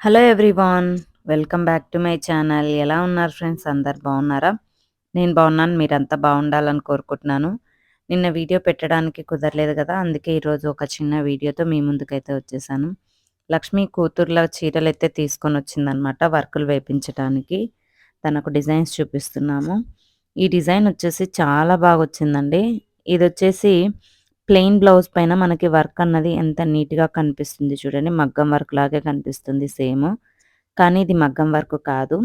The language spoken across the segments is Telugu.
Hello everyone welcome back to my channel ఎలా ఉన్నారు ఫ్రెండ్స్ అందరు బాగున్నారా? నేను బాగున్నాను మీరంతా బాగుండాలని కోరుకుంటున్నాను. నిన్న వీడియో పెట్టడానికి కుదరలేదు కదా అందుకే ఈరోజు ఒక చిన్న వీడియోతో మీ ముందుకైతే వచ్చేసాను. లక్ష్మి కూతుర్ల చీరలు అయితే తీసుకొని వచ్చిందనమాట వర్కులు వేపించడానికి తనకు డిజైన్స్ చూపిస్తున్నాము. ఈ డిజైన్ వచ్చేసి చాలా బాగా వచ్చిందండి ఇది వచ్చేసి ప్లెయిన్ బ్లౌజ్ పైన మనకి వర్క్ అన్నది ఎంత నీట్‌గా కనిపిస్తుంది చూడండి. మగ్గం వర్క్ లాగే కనిపిస్తుంది సేమ్. కానీ ఇది మగ్గం వర్క్ కాదు.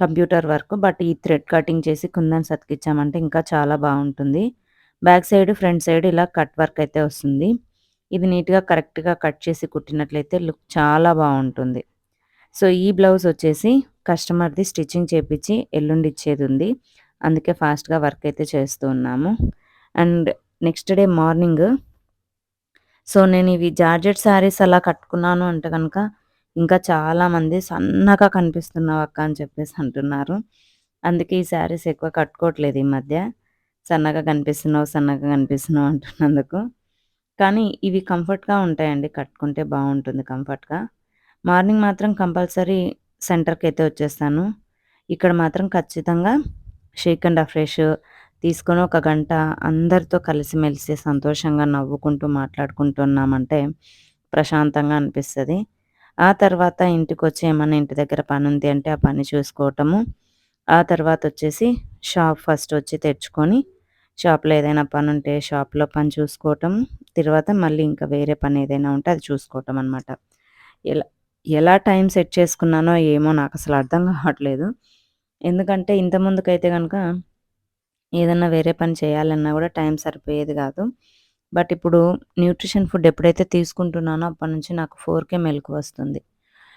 Computer work. బట్ ఈ థ్రెడ్ కటింగ్ చేసి కుందని సతికిచ్చామంటే ఇంకా చాలా బాగుంటుంది బ్యాక్ సైడ్, ఫ్రంట్ సైడ్ ఇలా కట్ వర్క్ అయితే వస్తుంది. ఇది నీట్‌గా కరెక్ట్‌గా కట్ చేసి కుట్టినట్లయితే లుక్ చాలా బాగుంటుంది సో, ఈ బ్లౌజ్ వచ్చేసి కస్టమర్‌ది స్టిచ్చింగ్ చేపించి ఎల్లుండి ఇచ్చేదుంది. అందుకే ఫాస్ట్‌గా వర్క్ అయితే చేస్తూ ఉన్నాము. And next day morning so, నేను ఇవి జార్జెట్ శారీస్ అలా కట్టుకున్నాను అంటే కనుక ఇంకా చాలామంది సన్నగా కనిపిస్తున్నావు అక్క అని చెప్పేసి అంటున్నారు. అందుకే ఈ శారీస్ ఎక్కువ కట్టుకోవట్లేదు ఈ మధ్య. సన్నగా కనిపిస్తున్నావు, సన్నగా కనిపిస్తున్నావు అంటున్నందుకు. కానీ ఇవి కంఫర్ట్‌గా ఉంటాయండి. కట్టుకుంటే బాగుంటుంది కంఫర్ట్‌గా. మార్నింగ్ మాత్రం కంపల్సరీ సెంటర్కి అయితే వచ్చేస్తాను. ఇక్కడ మాత్రం ఖచ్చితంగా షేక్ అండ్ అఫ్రెష్ తీసుకొని ఒక గంట అందరితో కలిసిమెలిసి సంతోషంగా నవ్వుకుంటూ మాట్లాడుకుంటున్నామంటే ప్రశాంతంగా అనిపిస్తుంది ఆ తర్వాత ఇంటికి వచ్చి ఏమన్నా ఇంటి దగ్గర పని ఉంది అంటే ఆ పని చూసుకోవటము. ఆ తర్వాత వచ్చేసి షాప్ ఫస్ట్ వచ్చి తెచ్చుకొని షాప్‌లో ఏదైనా పని ఉంటే షాప్‌లో పని చూసుకోవటం. తర్వాత మళ్ళీ ఇంకా వేరే పని ఏదైనా ఉంటే అది చూసుకోవటం అనమాట. ఎలా ఎలా టైం సెట్ చేసుకున్నానో ఏమో నాకు అసలు అర్థం కావట్లేదు. ఎందుకంటే ఇంతకుముందుకైతే కనుక ఏదన్నా వేరే పని చేయాలన్నా కూడా టైం సరిపోయేది కాదు. బట్ ఇప్పుడు న్యూట్రిషన్ ఫుడ్ ఎప్పుడైతే తీసుకుంటున్నానో అప్పటినుంచి నాకు ఫోర్కే మెలకు వస్తుంది.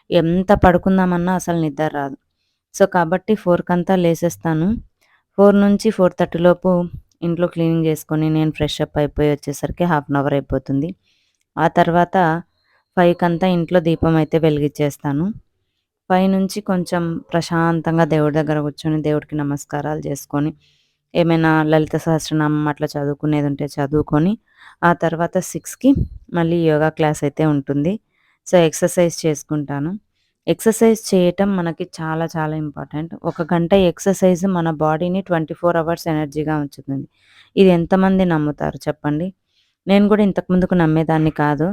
ఎంత పడుకుందామన్నా అసలు నిద్ర రాదు. సో, కాబట్టి 4కంతా లేసేస్తాను. ఫోర్ నుంచి 4:30 లోపు ఇంట్లో క్లీనింగ్ చేసుకొని నేను ఫ్రెష్ అప్ అయిపోయి వచ్చేసరికి హాఫ్ అన్ అవర్ అయిపోతుంది. ఆ తర్వాత ఫైవ్కి అంతా ఇంట్లో దీపం అయితే వెలిగించేస్తాను ఫైవ్ నుంచి కొంచెం ప్రశాంతంగా దేవుడి దగ్గర కూర్చొని దేవుడికి నమస్కారాలు చేసుకొని ఏమైనా లలిత సహస్రనామం అట్లా చదువుకునేది ఉంటే చదువుకొని ఆ తర్వాత సిక్స్కి మళ్ళీ యోగా క్లాస్ అయితే ఉంటుంది. సో, ఎక్సర్సైజ్ చేసుకుంటాను. ఎక్సర్సైజ్ చేయటం మనకి చాలా చాలా ఇంపార్టెంట్. ఒక గంట ఎక్సర్సైజ్ మన బాడీని 24 అవర్స్ ఎనర్జీగా ఉంచుతుంది. ఇది ఎంతమంది నమ్ముతారు చెప్పండి? నేను కూడా ఇంతకు ముందుకు నమ్మేదాన్ని కాదు.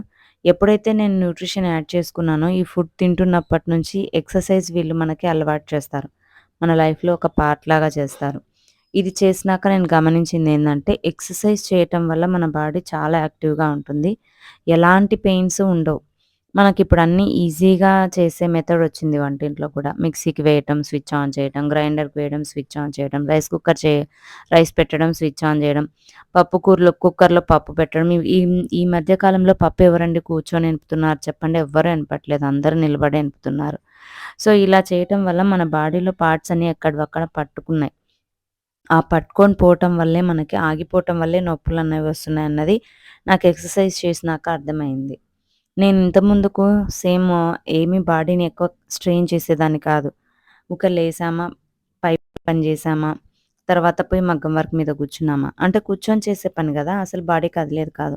ఎప్పుడైతే నేను న్యూట్రిషన్ యాడ్ చేసుకున్నానో ఈ ఫుడ్ తింటున్నప్పటి నుంచి ఎక్సర్సైజ్ వీళ్ళు మనకి అలవాటు చేస్తారు. మన లైఫ్‌లో ఒక పార్ట్ లాగా చేస్తారు. ఇది చేసినాక నేను గమనించింది ఏంటంటే ఎక్సర్సైజ్ చేయటం వల్ల మన బాడీ చాలా యాక్టివ్‌గా ఉంటుంది. ఎలాంటి పెయిన్స్ ఉండవు. మనకి ఇప్పుడు అన్నీ ఈజీగా చేసే మెథడ్ వచ్చింది వంటింట్లో కూడా. మిక్సీకి వేయటం, స్విచ్ ఆన్ చేయటం, గ్రైండర్‌కి వేయడం, స్విచ్ ఆన్ చేయడం, రైస్ కుక్కర్ చే రైస్ పెట్టడం, స్విచ్ ఆన్ చేయడం, పప్పు కూరలో కుక్కర్‌లో పప్పు పెట్టడం. ఈ ఈ మధ్య కాలంలో పప్పు ఎవరండి కూర్చొని ఎనుపుతున్నారు చెప్పండి? ఎవ్వరు ఎనపట్లేదు. అందరూ నిలబడి ఎనుపుతున్నారు. సో, ఇలా చేయటం వల్ల మన బాడీలో పార్ట్స్ అన్నీ ఎక్కడ పట్టుకున్నాయి. ఆ పట్టుకొని పోవటం వల్లే మనకి ఆగిపోవటం వల్లే నొప్పులు అనేవి వస్తున్నాయి అన్నది నాకు ఎక్సర్సైజ్ చేసినాక అర్థమైంది. నేను ఇంతకుముందుకు సేమ్ ఏమి బాడీని ఎక్కువ స్ట్రెయిన్ చేసేదాన్ని కాదు. ఒక లేసామా, పై పని చేసామా తర్వాత పోయి మగ్గం వర్క్ మీద కూర్చున్నామా, అంటే కూర్చొని చేసే పని కదా! అసలు బాడీ కదిలేదు కాదు.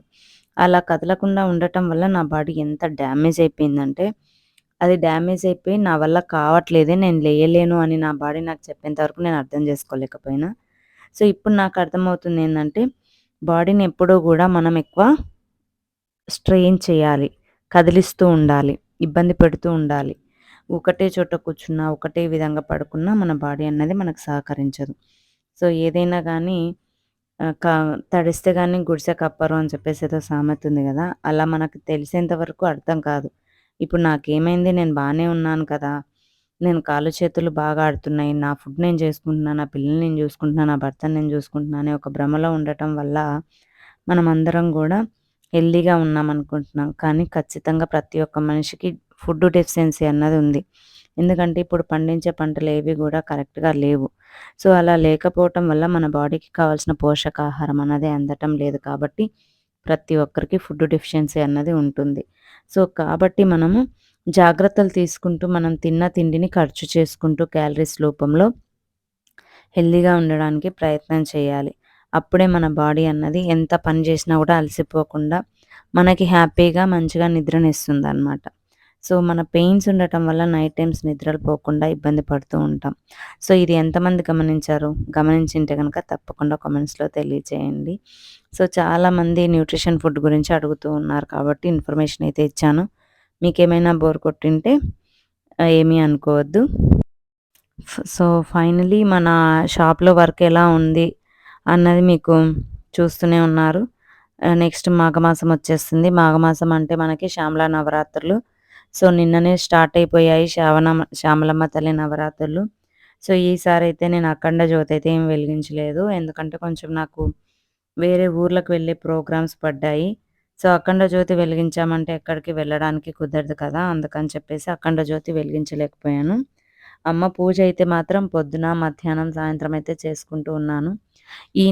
అలా కదలకుండా ఉండటం వల్ల నా బాడీ ఎంత డ్యామేజ్ అయిపోయిందంటే, అది డ్యామేజ్ అయిపోయి నా వల్ల కావట్లేదే నేను లేయలేను అని నా బాడీ నాకు చెప్పేంత వరకు నేను అర్థం చేసుకోలేకపోయినా. సో, ఇప్పుడు నాకు అర్థమవుతుంది ఏంటంటే బాడీని ఎప్పుడూ కూడా మనం ఎక్కువ స్ట్రెయిన్ చేయాలి. కదిలిస్తూ ఉండాలి. ఇబ్బంది పెడుతూ ఉండాలి. ఒకటే చోట కూర్చున్నా, ఒకటే విధంగా పడుకున్నా మన బాడీ అన్నది మనకు సహకరించదు. సో, ఏదైనా కానీ క తడిస్తే కానీ గుడిసె కప్పరు అని చెప్పేసి ఏదో సామెత ఉంది కదా అలా మనకు తెలిసేంత వరకు అర్థం కాదు. ఇప్పుడు నాకేమైంది నేను బాగానే ఉన్నాను కదా! నేను కాళ్ళు చేతులు బాగా ఆడుతున్నాయి. నా ఫుడ్ నేను చేసుకుంటున్నా, నా పిల్లల్ని నేను చూసుకుంటున్నాను నా భర్తను నేను చూసుకుంటున్నాను అనే ఒక భ్రమలో ఉండటం వల్ల మనం అందరం కూడా హెల్తీగా ఉన్నామనుకుంటున్నాం. కానీ ఖచ్చితంగా ప్రతి ఒక్క మనిషికి ఫుడ్ డెఫిషియన్సీ అన్నది ఉంది. ఎందుకంటే ఇప్పుడు పండించే పంటలు ఏవి కూడా కరెక్ట్‌గా లేవు. సో, అలా లేకపోవటం వల్ల మన బాడీకి కావాల్సిన పోషకాహారం అన్నది అందటం లేదు కాబట్టి ప్రతి ఒక్కరికి ఫుడ్ డెఫిషియన్సీ అన్నది ఉంటుంది. సో, కాబట్టి మనము జాగ్రత్తలు తీసుకుంటూ మనం తిన్న తిండిని ఖర్చు చేసుకుంటూ క్యాలరీస్ రూపంలో హెల్దీగా ఉండడానికి ప్రయత్నం చేయాలి. అప్పుడే మన బాడీ అన్నది ఎంత పని చేసినా కూడా అలసిపోకుండా మనకి హ్యాపీగా మంచిగా నిద్రనిస్తుందనమాట. సో, మన పెయిన్స్ ఉండటం వల్ల నైట్ టైమ్స్ నిద్రలు పోకుండా ఇబ్బంది పడుతూ ఉంటాం. సో, ఇది ఎంతమంది గమనించారు? గమనించింటే కనుక తప్పకుండా కామెంట్స్‌లో తెలియజేయండి సో, చాలామంది న్యూట్రిషన్ ఫుడ్ గురించి అడుగుతూ ఉన్నారు కాబట్టి ఇన్ఫర్మేషన్ అయితే ఇచ్చాను. మీకేమైనా బోర్ కొట్టింటే ఏమీ అనుకోవద్దు. సో, ఫైనలీ మన షాప్‌లో వర్క్ ఎలా ఉంది అన్నది మీకు చూస్తూనే ఉన్నారు. నెక్స్ట్ మాఘమాసం వచ్చేస్తుంది. మాఘమాసం అంటే మనకి శ్యామల నవరాత్రులు. సో, నిన్ననే స్టార్ట్ అయిపోయాయి శ్రావణ శ్యామలమ్మ తల్లి నవరాత్రులు. సో, ఈసారైతే నేను అఖండ జ్యోతి అయితే ఏం వెలిగించలేదు. ఎందుకంటే కొంచెం నాకు వేరే ఊర్లకు వెళ్ళే ప్రోగ్రామ్స్ పడ్డాయి. సో, అఖండ జ్యోతి వెలిగించామంటే ఎక్కడికి వెళ్ళడానికి కుదరదు కదా! అందుకని చెప్పేసి అఖండ జ్యోతి వెలిగించలేకపోయాను. అమ్మ పూజ అయితే మాత్రం పొద్దున, మధ్యాహ్నం, సాయంత్రం అయితే చేసుకుంటూ ఉన్నాను. ఈ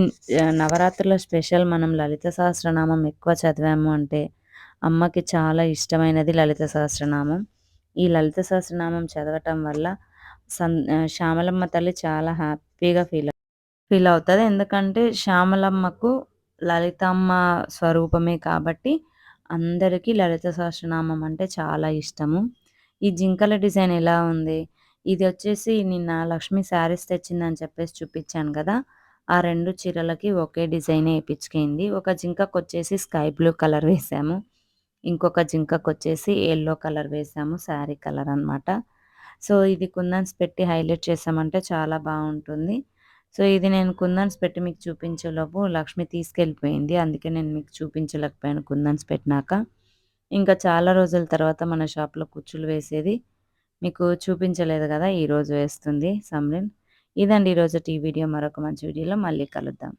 నవరాత్రుల స్పెషల్ మనం లలిత సహస్రనామం ఎక్కువ చదివాము అంటే అమ్మకి చాలా ఇష్టమైనది లలిత సహస్రనామం. ఈ లలిత సహస్రనామం చదవటం వల్ల సన్ శ్యామలమ్మ తల్లి చాలా హ్యాపీగా ఫీల్ ఫీల్ అవుతుంది ఎందుకంటే శ్యామలమ్మకు లలితమ్మ స్వరూపమే కాబట్టి అందరికీ లలిత సహస్రనామం అంటే చాలా ఇష్టము. ఈ జింకల డిజైన్ ఎలా ఉంది? ఇది వచ్చేసి నిన్న లక్ష్మి శారీస్ తెచ్చిందని చెప్పేసి చూపించాను కదా! ఆ రెండు చీరలకి ఒకే డిజైనే ఏపిచ్చుకయింది. ఒక జింకకొచ్చేసి స్కై బ్లూ కలర్ వేసాము. ఇంకొక జింకకొచ్చేసి ఎల్లో కలర్ వేసాము. శారీ కలర్ అనమాట. సో, ఇది కుందన్స్ పెట్టి హైలైట్ చేసామంటే చాలా బాగుంటుంది సో, ఇది నేను కుందన్స్ పెట్టి మీకు చూపించేలోపు లక్ష్మి తీసుకెళ్ళిపోయింది. అందుకే నేను మీకు చూపించలేకపోయాను కుందన్స్ పెట్టినాక. ఇంకా చాలా రోజుల తర్వాత మన షాప్‌లో కుచ్చులు వేసేది మీకు చూపించలేదు కదా! ఈరోజు వేస్తుంది సమ్రిన్. ఇదండి ఈరోజు టీ వీడియో. మరొక మంచి వీడియోలో మళ్ళీ కలుద్దాం.